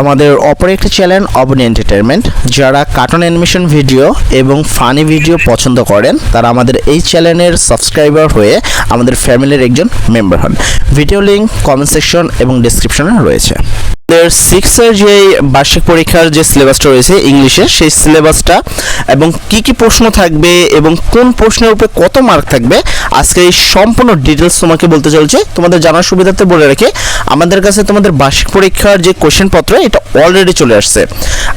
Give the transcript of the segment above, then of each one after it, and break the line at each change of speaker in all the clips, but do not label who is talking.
আমাদের অপর একটি চ্যানেল অবনি এন্টারটেনমেন্ট যারা কার্টুন অ্যানিমেশন ভিডিও এবং ফানি ভিডিও পছন্দ করেন, তারা আমাদের এই চ্যানেলের সাবস্ক্রাইবার হয়ে আমাদের ফ্যামিলির একজন মেম্বার হন। ভিডিও লিঙ্ক কমেন্ট সেকশন এবং ডিসক্রিপশনে রয়েছে। সিক্সের যে বার্ষিক পরীক্ষার যে সিলেবাসটা রয়েছে ইংলিশে সেই সিলেবাসটা এবং কি কি প্রশ্ন থাকবে এবং কোন প্রশ্নের উপরে কত মার্ক থাকবে, আজকে এই সম্পূর্ণ ডিটেলস তোমাকে বলতে চলছে। তোমাদের জানার সুবিধার্থে বলে রেখে আমাদের কাছে তোমাদের বার্ষিক পরীক্ষার যে কোশ্চেন পত্র, এটা অলরেডি চলে আসছে।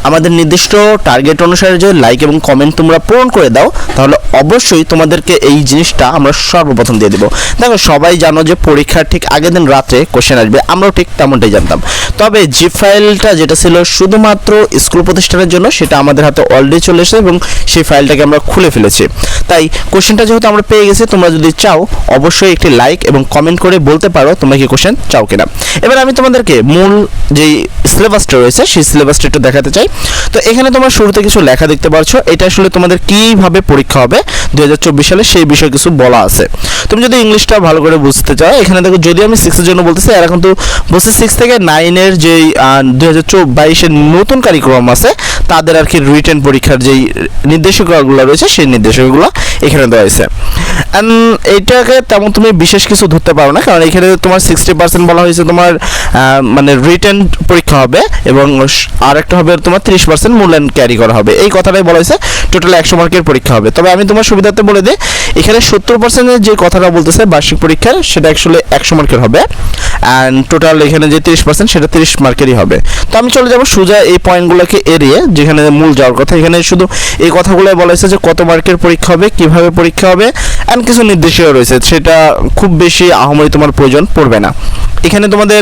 আমাদের নির্দিষ্ট টার্গেট অনুসারে যে লাইক এবং কমেন্ট তোমরা পূরণ করে দাও, তাহলে অবশ্যই তোমাদেরকে এই জিনিসটা আমরা সর্বপ্রথম দিয়ে দেবো। দেখো, সবাই জানো যে পরীক্ষার ঠিক আগের দিন রাত্রে কোশ্চেন আসবে, আমরাও ঠিক তেমনটাই জানতাম। তবে জিপ ফাইলটা যেটা ছিল শুধুমাত্র স্কুল প্রতিষ্ঠানের জন্য, সেটা আমাদের হাতে অলরেডি চলে এসেছে এবং সেই ফাইলটাকে আমরা খুলে ফেলেছি। তাই কোশ্চেনটা যেহেতু আমরা পেয়ে গেছি, তোমরা যদি চাও, অবশ্যই একটি লাইক এবং কমেন্ট করে বলতে পারো তোমরা কি কোশ্চেন চাও কিনা। এবার আমি তোমাদেরকে মূল যেই সিলেবাসটা রয়েছে, সেই সিলেবাসটা একটু দেখাতে চাই। তো এখানে তোমরা শুরুতে কিছু লেখা দেখতে পাচ্ছ এটা আসলে তোমাদের কীভাবে পরীক্ষা হবে দুই হাজার চব্বিশ সালে সেই বিষয়ে কিছু বলা আছে। তুমি যদি ইংলিশটা ভালো করে বুঝতে চাও, এখানে দেখো যদি আমি সিক্সের জন্য বলতেছি, এরা কিন্তু বলছে সিক্স থেকে নাইনের যেই দু হাজার বাইশের নতুন কারিক্রম আছে, তাদের আর কি রিটেন পরীক্ষার যেই নির্দেশিকাগুলো রয়েছে, সেই নির্দেশিকাগুলো এখানে দেওয়া হয়েছে। অ্যান্ড এইটাকে তেমন তুমি বিশেষ কিছু ধরতে পারো না, কারণ এখানে তোমার সিক্সটি পার্সেন্ট বলা হয়েছে তোমার মানে রিটেন পরীক্ষা হবে এবং আরেকটা হবে তোমার তিরিশ পার্সেন্ট মূল্যায়ন ক্যারি করা হবে। এই কথাটাই বলা হয়েছে টোটাল একশো মার্কের পরীক্ষা হবে। তবে আমি তোমার সুবিধার্থে বলে দিই এখানে সত্তর পার্সেন্টের যে কথাটা বলতেছে বার্ষিক পরীক্ষার, সেটা অ্যাকচুয়ালি একশো মার্কের হবে। অ্যান্ড টোটাল এখানে যে তিরিশ পার্সেন্ট সেটা তিরিশ মার্কেরই হবে। তো আমি চলে যাব সোজা এই পয়েন্টগুলোকে এড়িয়ে, যেখানে মূল যাওয়ার কথা। এখানে শুধু এই কথাগুলো বলা হয়েছে যে কত মার্কের পরীক্ষা হবে, কীভাবে পরীক্ষা হবে অ্যান্ড কিছু নির্দেশিকা রয়েছে। সেটা খুব বেশি আহামরি তোমার প্রয়োজন পড়বে না। এখানে তোমাদের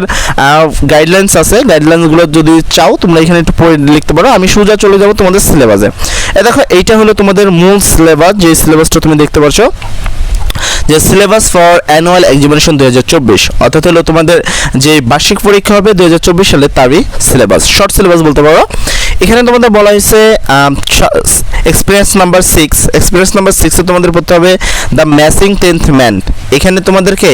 গাইডলাইন্স আছে। গাইডলাইন্সগুলো যদি চাও, তোমরা এখানে একটু পড়ে লিখতে পারো। আমি সোজা চলে যাব তোমাদের সিলেবাসে এ। দেখো, এইটা হলো তোমাদের মূল সিলেবাস যে সিলেবাসটা তুমি দেখতে পারছ। যে সিলেবাস ফর অ্যানুয়াল এক্সামিনেশন দু হাজার চব্বিশ। অর্থাৎ হলো তোমাদের যে বার্ষিক পরীক্ষা হবে দু হাজার চব্বিশ সালে তারই সিলেবাস শর্ট সিলেবাস বলতে পারো। এখানে তোমাদের বলা হয়েছে experience number six experience number সিক্সে তোমাদের পড়তে হবে দ্য ম্যাসিং টেন্থ ম্যান এখানে তোমাদেরকে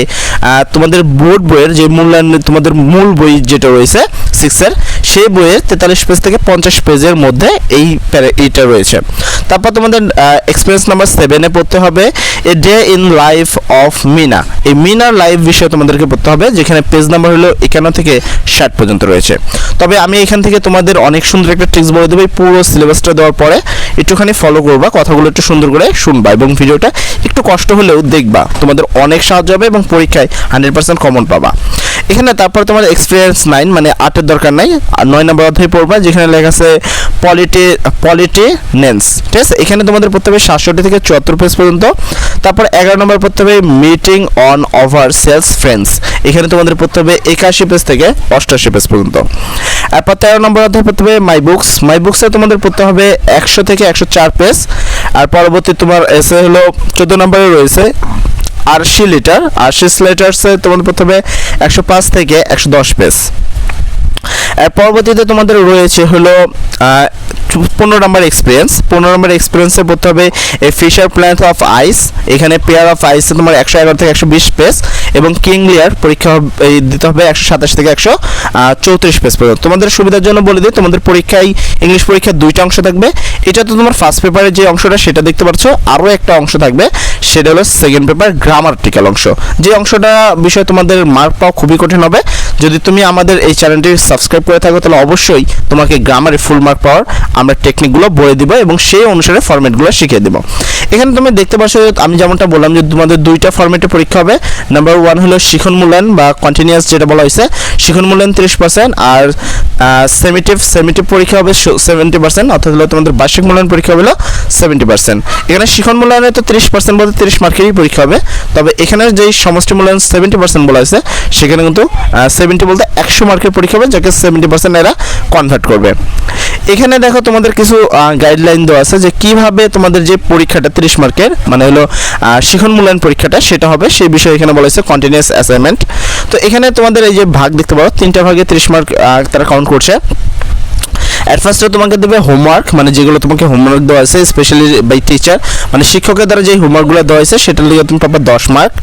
তোমাদের বোর্ড বইয়ের যে মূল্যায়ন, তোমাদের মূল বই যেটা রয়েছে সিক্সের সেই বইয়ের তেতাল্লিশ পেজ থেকে পঞ্চাশ পেজের মধ্যে এই এইটা রয়েছে। তারপর তোমাদের এক্সপিরিয়েন্স নাম্বার সেভেনে পড়তে হবে a day in life of Mina এই মিনার লাইফ বিষয়ে তোমাদেরকে পড়তে হবে, যেখানে পেজ নাম্বার হলো একান্ন থেকে ষাট পর্যন্ত রয়েছে। তবে আমি এখান থেকে তোমাদের অনেক সুন্দর একটা ট্রিক্স বলে দেবো। এই পুরো সিলেবাসটা দেওয়ার পরে একটুখানি ফলো করবা, কথাগুলো একটু সুন্দর করে শুনবা এবং ভিডিওটা একটু কষ্ট হলেও দেখবা। তোমাদের অনেক সাহায্য হবে এবং পরীক্ষায় হান্ড্রেড পার্সেন্ট কমন পাবা। এখানে তারপর তোমার এক্সপিরিয়েন্স নাইন মানে আটের দরকার নাই। আর নয় নম্বর অধ্যায় পড়বা, যেখানে লেখা আছে পলিটি পলিটিনেন্স ঠিক আছে? এখানে তোমাদের পড়তে হবে সাতষট্টি থেকে চুয়াত্তর পেজ পর্যন্ত, তারপর এগারো নম্বর পড়তে হবে meeting on over sales friends এখানে তোমাদের পড়তে হবে একাশি পেজ থেকে অষ্টাশি পেজ পর্যন্ত। এরপর তেরো নম্বর অধ্যায় পড়তে হবে মাই বুকস মাই বুকসে তোমাদের পড়তে হবে একশো থেকে একশো চার পেজ আর পরবর্তী তোমার এসে হলো চোদ্দ নম্বরে রয়েছে আশি লিটার, আশি লিটার্সে পড়তে হবে একশো পাঁচ থেকে একশো দশ পেজ পরবর্তীতে তোমাদের রয়েছে হলো পনেরো নম্বর এক্সপিরিয়েন্স পনেরো নম্বর এক্সপিরিয়েন্সে পড়তে হবে a fisher plant of ice এখানে পেয়ার অফ আইসে তোমার একশো এগারো থেকে একশো বিশ পেজ এবং কিং লিয়ার পরীক্ষা দিতে হবে একশো সাতাশ থেকে একশো চৌত্রিশ পেজ পর্যন্ত। তোমাদের সুবিধার জন্য বলে দিই, তোমাদের পরীক্ষায়, ইংলিশ পরীক্ষার দুইটা অংশ থাকবে। এটা তো তোমার ফার্স্ট পেপারের যে অংশটা, সেটা দেখতে পাচ্ছ আরও একটা অংশ থাকবে। সেটা হলো সেকেন্ড পেপার গ্রামার্টিক্যাল অংশ। যে অংশটা বিষয়ে তোমাদের মার্ক পাওয়া খুবই কঠিন হবে যদি তুমি আমাদের এই চ্যানেলটি সাবস্ক্রাইব করে থাকো, তাহলে অবশ্যই তোমাকে গ্রামারে ফুল মার্ক পাওয়ার আমরা টেকনিকগুলো বলে দিব এবং সেই অনুসারে ফরম্যাটগুলো শিখিয়ে দেবো। এখানে তুমি দেখতে পাচ্ছ আমি যেমনটা বললাম যে তোমাদের দুইটা ফরম্যাটে পরীক্ষা হবে। নাম্বার ওয়ান হলো শিখন মূল্যায়ন বা কন্টিনিউয়াস যেটা বলা হয়েছে। শিখন মূল্যায়ন তিরিশ পার্সেন্ট আর সেমিটিভ সেমিটিভ পরীক্ষা হবে সেভেন্টি পার্সেন্ট অর্থাৎ হলো তোমাদের বার্ষিক মূল্যায়ন পরীক্ষা হলো সেভেন্টি পার্সেন্ট এখানে শিখন মূল্যায়নে তো তিরিশ পার্সেন্ট বলতে তিরিশ মার্কেরই পরীক্ষা হবে। তবে এখানে যেই সমষ্টি মূল্যায়ন সেভেন্টি পার্সেন্ট বলা হয়েছে, সেখানে কিন্তু সেভেন্টি বলতে একশো মার্কের পরীক্ষা হবে, যাকে সেভেন্টি পার্সেন্ট এরা কনভার্ট করবে। এখানে দেখো তোমাদের কিছু গাইডলাইন দেওয়া আছে যে কীভাবে তোমাদের যে পরীক্ষাটা তিরিশ মার্কের মানে হলো শিখন মূল্যায়ন পরীক্ষাটা, সেটা হবে। সেই বিষয়ে এখানে বলা হয়েছে কন্টিনিউয়াস অ্যাসাইনমেন্ট তো এখানে তোমাদের এই যে ভাগ দেখতে পারো, তিনটা ভাগে তিরিশ মার্ক তারা কাউন্ট করছে। অ্যাট তোমাকে দেবে হোমওয়ার্ক মানে যেগুলো তোমাকে হোমওয়ার্ক দেওয়া আছে স্পেশালি বাই টিচার মানে শিক্ষকের দ্বারা যে হোমওয়ার্কগুলো দেওয়া হয়েছে, সেটার লিগে তুমি পাবা দশ মার্ক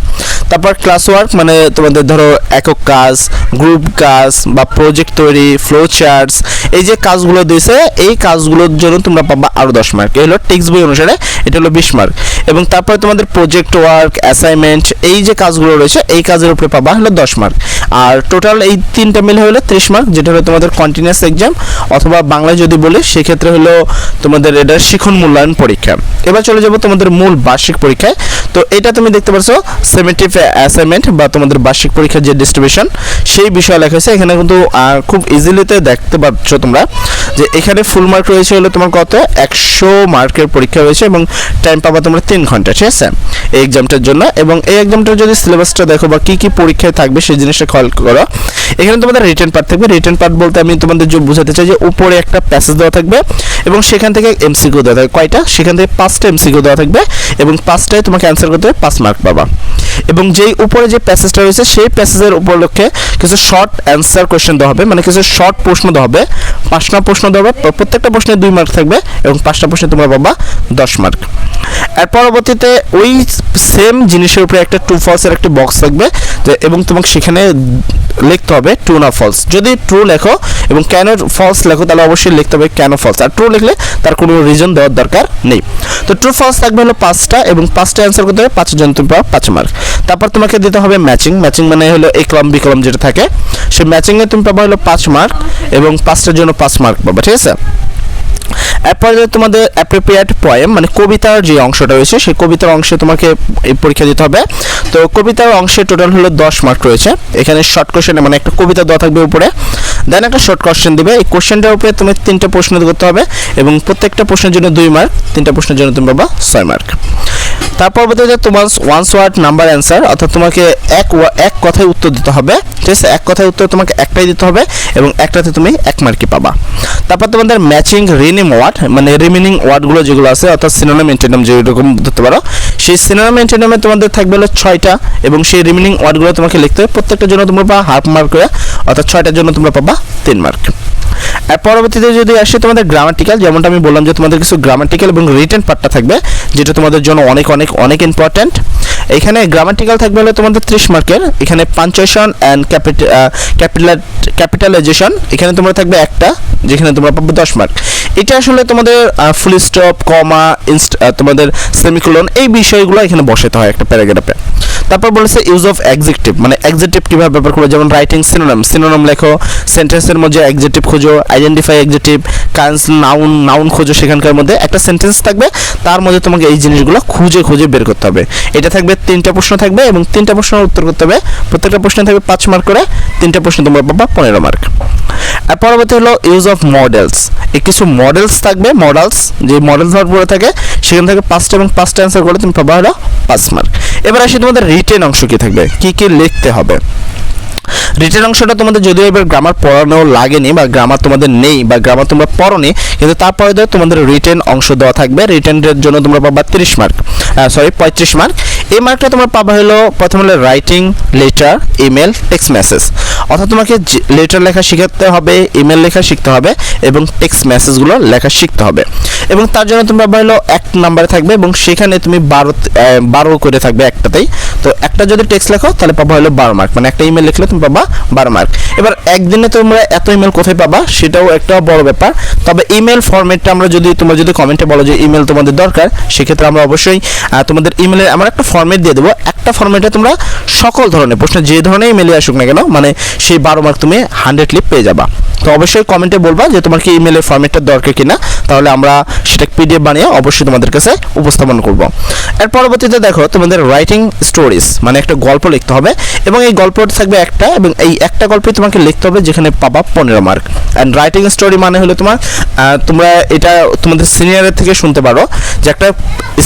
তারপর ক্লাস ওয়ার্ক মানে তোমাদের ধরো একক কাজ গ্রুপ কাজ বা প্রজেক্ট তৈরি ফ্লো চার্টস এই যে কাজগুলো দিয়েছে, এই কাজগুলোর জন্য তোমরা পাবা আরও দশ মার্ক এই হলো টেক্সট বই অনুসারে, এটা হলো বিশ মার্ক এবং তারপরে তোমাদের প্রজেক্ট ওয়ার্ক অ্যাসাইনমেন্ট এই যে কাজগুলো রয়েছে, এই কাজের উপরে পাবা হলো দশ মার্ক আর টোটাল এই তিনটা মিলে হলো ত্রিশ মার্ক যেটা হলো তোমাদের কন্টিনিউয়াস এক্সাম অথবা বাংলায় যদি বলি, সেক্ষেত্রে হলো তোমাদের এটা শিখন মূল্যায়ন পরীক্ষা। এবার চলে যাব তোমাদের মূল বার্ষিক পরীক্ষায়। তো এটা তুমি দেখতে পাচ্ছ সেমেটিভ অ্যাসাইনমেন্ট বা তোমাদের বার্ষিক পরীক্ষার যে ডিস্ট্রিবিউশন সেই বিষয়ে লেখা হয়েছে। এখানে কিন্তু খুব ইজিলিতে দেখতে পাচ্ছ তোমরা। যে এখানে ফুল মার্ক রয়েছে হলো তোমার কত? একশো মার্কের পরীক্ষা রয়েছে এবং টাইম পাবা তোমরা তিন ঘণ্টা, ঠিক আছে? এই এক্সামটার জন্য এবং এই এক্সামটার যদি সিলেবাসটা দেখো বা কী কী পরীক্ষায় থাকবে সেই জিনিসটা খেয়াল করো। এখানে তোমাদের রিটেন পার্ট থাকবে। রিটেন পার্ট বলতে আমি তোমাদের বোঝাতে চাই যে উপরে একটা প্যাসেজ দেওয়া থাকবে এবং সেখান থেকে এমসিকিউ দেওয়া থাকবে। কয়টা? সেখান থেকে পাঁচটা এমসিকিউ দেওয়া থাকবে এবং পাঁচটায় তোমাকে অ্যান্সার করতে হবে, পাঁচ মার্ক পাবা। এবং যেই উপরে যে প্যাসেজটা রয়েছে সেই প্যাসেজের উপলক্ষে কিছু শর্ট অ্যান্সার কোয়েশ্চেন দেওয়া হবে মানে কিছু শর্ট প্রশ্ন দেওয়া হবে। পাঁচটা প্রশ্ন হবে প্রত্যেকটা প্রশ্নে দুই মার্ক থাকবে এবং পাঁচটা প্রশ্নে তোমরা পাবা দশ মার্ক আর পরবর্তীতে ওই সেম জিনিসের উপরে একটা টু ফলসের একটা বক্স থাকবে এবং তোমাকে সেখানে লিখতে হবে ট্রু না ফলস যদি ট্রু লেখো এবং কেন ফলস লেখো, তাহলে অবশ্যই লিখতে হবে কেন ফলস আর ট্রু লিখলে তার কোনো রিজন দেওয়ার দরকার নেই। তো ট্রু ফলস থাকবে হলো পাঁচটা এবং পাঁচটা অ্যান্সার করতে হবে পাঁচজন তুমি পাও পাঁচ মার্ক তারপর তোমাকে দিতে হবে ম্যাচিং ম্যাচিং মানে হলো এ কলম বি কলম যেটা থাকে। সেই ম্যাচিংয়ে তুমি পাবা হলো পাঁচ মার্ক এবং পাঁচটার জন্য পাঁচ মার্ক পাবা, ঠিক আছে? এরপরে তোমাদের অ্যাপ্রোপ্রিয়েট পয়েম মানে কবিতার যে অংশটা রয়েছে, সেই কবিতার অংশে তোমাকে এই পরীক্ষা দিতে হবে। তো কবিতার অংশে টোটাল হলো দশ মার্ক রয়েছে। এখানে শর্ট কোশ্চেনে মানে একটা কবিতা দেওয়া থাকবে উপরে। দেন একটা শর্ট কোশ্চেন দিবে। এই কোশ্চেনটার উপরে তুমি তিনটা প্রশ্ন করতে হবে এবং প্রত্যেকটা প্রশ্নের জন্য দুই মার্ক তিনটা প্রশ্নের জন্য তুমি পাবা ছয় মার্ক তার পরবর্তীতে তোমার ওয়ান্স ওয়ার্ড নাম্বার অ্যান্সার অর্থাৎ তোমাকে এক এক কথায় উত্তর দিতে হবে। ঠিক আছে? এক কথায় উত্তর তোমাকে একটাই দিতে হবে এবং একটাতে তুমি এক মার্কই পাবা। তারপর তোমাদের ম্যাচিং রিনিম ওয়ার্ড মানে রিমিনিং ওয়ার্ডগুলো যেগুলো আছে, অর্থাৎ সিনোনাম এন্টেনাম যেরকম ধরতে পারো, সেই সিনোনাম এন্টেনামে তোমাদের থাকবে হলো ছয়টা এবং সেই রিমিনিং ওয়ার্ডগুলো তোমাকে লিখতে হবে। প্রত্যেকটার জন্য তোমরা পাবা হাফ মার্ক করে, অর্থাৎ ছয়টার জন্য তোমরা পাবা তিন মার্ক পরবর্তীতে যদি আসে তোমাদের গ্রামাটিক্যাল যেমনটা আমি বললাম যে তোমাদের কিছু গ্রামাটিক্যাল এবং রিটেন পার্টটা থাকবে, যেটা তোমাদের জন্য অনেক অনেক অনেক ইম্পর্ট্যান্ট এখানে গ্রামাটিক্যাল থাকবে হলে তোমাদের ত্রিশ মার্কের, এখানে পাঞ্চুয়েশন অ্যান্ড ক্যাপিটাল ক্যাপিটালাইজেশন এখানে তোমরা থাকবে একটা, যেখানে তোমরা পাবে দশ মার্ক। এটা আসলে তোমাদের ফুল স্টপ কমা ইনস্ট তোমাদের সেমিকোলন এই বিষয়গুলো এখানে বসাতে হয় একটা প্যারাগ্রাফে তারপর বলেছে ইউজ অফ এক্সিকিউটিভ মানে এক্সিকিউটিভ কীভাবে ব্যবহার করবে? যেমন রাইটিং সিনোনাম সিনোনাম লেখো সেন্টেন্সের মধ্যে এক্সিকিউটিভ খোঁজো আইডেন্টিফাই এক্সিকিউটিভ কান্স নাউন নাউন খোঁজো সেখানকার মধ্যে। একটা সেন্টেন্স থাকবে, তার মধ্যে তোমাকে এই জিনিসগুলো খুঁজে খুঁজে বের করতে হবে। এটা থাকবে তিনটা প্রশ্ন থাকবে এবং তিনটা প্রশ্নের উত্তর করতে হবে। প্রত্যেকটা প্রশ্নে থাকবে পাঁচ মার্ক করে, তিনটা প্রশ্ন তোমরা পাবা পনেরো মার্ক আর পরবর্তী হলো ইউজ অফ মডেলস এই কিছু মডেলস থাকবে মডেলস যে মডেলস ধর পড়ে থাকে, সেখান থেকে পাঁচটা এবং পাঁচটা অ্যান্সার করলে তুমি পাবা হলো পাঁচ মার্ক এবার আসি তোমাদের রিটেন অংশ কি থাকবে, কি কি লিখতে হবে। রিটেন অংশটা তোমাদের যদিও এবার গ্রামার পড়ানো লাগেনি বা গ্রামার তোমাদের নেই বা গ্রামার তোমরা পড়োনি, কিন্তু তারপরে তোমাদের রিটেন অংশ দেওয়া থাকবে। রিটেনের জন্য তোমরা পাবা তিরিশ মার্ক সরি পঁয়ত্রিশ মার্ক এই মার্কটা তোমরা পাবা হলো প্রথম হলো writing letter email text message অর্থাৎ তোমাকে লেটার লেখা শিখাতে হবে ইমেল লেখা শিখতে হবে এবং টেক্সট মেসেজগুলো লেখা শিখতে হবে। এবং তার জন্য তোমরা পাবা হলো এক নাম্বারে থাকবে এবং সেখানে তুমি বারো বারো করে থাকবে একটাতেই। তো একটা যদি টেক্সট লেখো, তাহলে পাবা হলো বারো মার্ক মানে একটা ইমেল লিখলে তুমি পাবা বারো মার্ক এবার একদিনে তোমরা এত ইমেল কোথায় পাবা, সেটাও একটা বড় ব্যাপার। তবে ইমেল ফরম্যাটটা আমরা যদি, তোমরা যদি কমেন্টে বলো যে ইমেল তোমাদের দরকার, সেক্ষেত্রে আমরা অবশ্যই তোমাদের ইমেলের আমরা একটা ফরম্যাট দিয়ে দেবো। একটা ফর্মেটে তোমরা সকল ধরনের প্রশ্ন যে ধরনের ইমেলে আসুক না কেন মানে সেই বারো মার্ক তুমি হান্ড্রেডলি পেয়ে যাবা। তো অবশ্যই কমেন্টে বলবা যে তোমার কি ইমেলের ফর্মেটটা দরকার কিনা। তাহলে আমরা সেটা পিডিএফ বানিয়ে অবশ্যই তোমাদের কাছে উপস্থাপন করব। এর পরবর্তীতে দেখো তোমাদের রাইটিং স্টোরিজ মানে একটা গল্প লিখতে হবে এবং এই গল্পটা থাকবে একটা এবং এই একটা গল্পই তোমাকে লিখতে হবে যেখানে পাবা পনেরো মার্ক অ্যান্ড রাইটিং স্টোরি মানে হলো তোমার তোমরা এটা তোমাদের সিনিয়রের থেকে শুনতে পারো যে একটা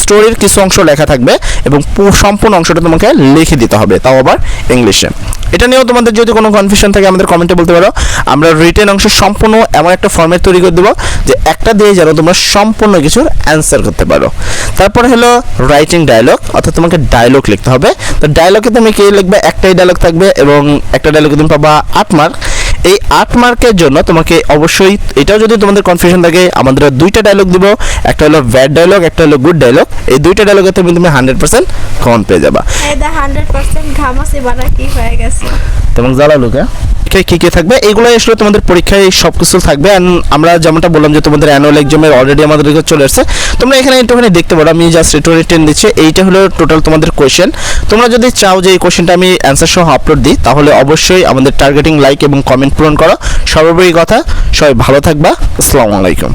স্টোরির কিছু অংশ লেখা থাকবে এবং সম্পূর্ণ অংশটা তোমাকে লিখে দিতে হবে, তাও আবার ইংলিশে এটা নিয়েও তোমাদের যদি কোনো কনফিউশন থাকে আমাদের কমেন্টে বলতে পারো। আমরা রিটেন অংশ সম্পূর্ণ এমন একটা ফর্মেট তৈরি করে দেবো, যে একটা দিয়ে যেন তোমরা সম্পূর্ণ কিছুর অ্যান্সার করতে পারো। তারপরে হলো রাইটিং ডায়লগ অর্থাৎ তোমাকে ডায়লগ লিখতে হবে। তো ডায়লগে তুমি কি লিখবে? একটাই ডায়লগ থাকবে এবং একটা ডায়লগে তুমি পাবা আট মার্ক এই আট মার্কের জন্য তোমাকে অবশ্যই এটাও যদি তোমাদের কনফিউশন থাকে আমাদের দুইটা ডায়লগ দিব। একটা হলো ব্যাড ডায়লগ একটা হলো গুড ডায়লগ এই দুইটা ডায়লগে তুমি তুমি হান্ড্রেড পার্সেন্ট কমন পেয়ে যাবা।
দা হান্ড্রেড পার্সেন্ট ঘামাসি বানা কি হয়ে গেছে?
তোমাকে জ্বালালো কে? কি কী থাকবে, এগুলোই আসলে তোমাদের পরীক্ষায় সব কিছু থাকবে। অ্যান্ড আমরা যেমনটা বললাম যে তোমাদের অ্যানুয়াল এক্সামের অলরেডি আমাদের চলে আসছে। তোমরা এখানে একটুখানি দেখতে পারো, আমি জাস্ট একটু টেন দিচ্ছি। এইটা হলো টোটাল তোমাদের কোয়েশ্চেন তোমরা যদি চাও যে এই কোয়েশ্চেনটা আমি অ্যান্সার সহ আপলোড দিই, তাহলে অবশ্যই আমাদের টার্গেটিং লাইক এবং কমেন্ট পূরণ করো। সর্বোপরি কথা, সবাই ভালো থাকবা। আসসালামু আলাইকুম।